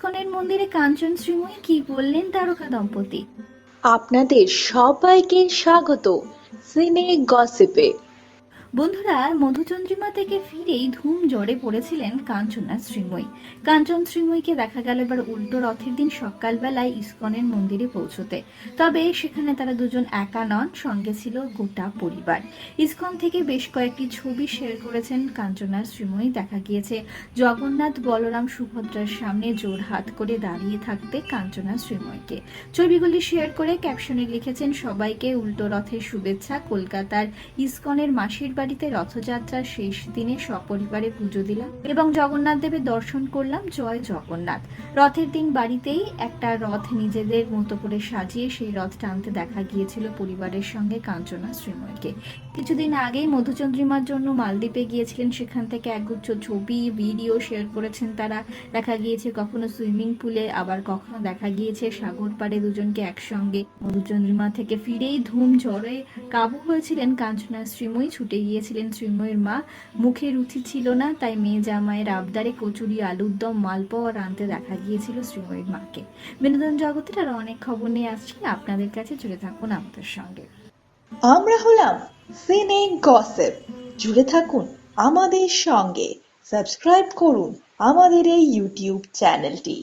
ইস্কনের মন্দিরে কাঞ্চন শ্রীময়ী কি বললেন তারকা দম্পতি? আপনাদের সবাইকে স্বাগত। সিনে গসিপে। বন্ধুরা, মধুচন্দ্রিমা থেকে ফিরেই ধুম জ্বরে পড়েছিলেন কাঞ্চনা শ্রীময়ী। কাঞ্চন শ্রীময়ীকে দেখা গেল এবার উল্টো রথের দিন সকালবেলায় ইস্কনের মন্দিরে পৌঁছতে। তবে সেখানে তারা দুজন একা নন, সঙ্গে ছিল গোটা পরিবার। ইস্কন থেকে বেশ কয়েকটি ছবি শেয়ার করেছেন কাঞ্চনা শ্রীময়ী। দেখা গিয়েছে, জগন্নাথ বলরাম সুভদ্রার সামনে জোর হাত করে দাঁড়িয়ে থাকতে কাঞ্চনা শ্রীময়ীকে। ছবিগুলি শেয়ার করে ক্যাপশনে লিখেছেন, সবাইকে উল্টো রথের শুভেচ্ছা, কলকাতার ইস্কনের মাসির বাড়িতে রথযাত্রার শেষ দিনে সপরিবারে পুজো দিলাম এবং জগন্নাথ দেবের দর্শন করলাম জয় জগন্নাথ। রথের দিন বাড়িতেই একটা রথ নিজেদের মতো করে সাজিয়ে সেই রথ টানতে দেখা গিয়েছিল পরিবারের সঙ্গে কাঞ্চনা শ্রীময়কে। কিছুদিন আগেই মধুচন্দ্রিমার জন্য মালদ্বীপে গিয়েছিলেন। সেখান থেকে একগুচ্ছ ছবি, ভিডিও শেয়ার করেছেন তারা। দেখা গিয়েছে কখনো সুইমিং পুলে, আবার কখনো দেখা গিয়েছে সাগর পাড়ে দুজনকে একসঙ্গে। মধুচন্দ্রিমা থেকে ফিরেই ধুম ঝড়ে কাবু হয়েছিলেন কাঞ্চনা শ্রীময়ী। ছুটে গিয়েছিলেন শ্রীময়ীর মা। মুখে রুচি ছিল না, তাই মেয়ে জামাইয়ের আবদারে কচুরি, আলুর দম মালপোয়া রাঁধতে দেখা গিয়েছিল শ্রীময়ীর মাকে। বিনোদন জগতের আরও অনেক খবর নিয়ে আসছি, আপনাদের কাছে জুড়ে থাকুন আমাদের সঙ্গে। আমরা হলাম সিনে গসিপ জুড়ে থাকুন আমাদের সঙ্গে। সাবস্ক্রাইব করুন আমাদের এই ইউটিউব চ্যানেলটি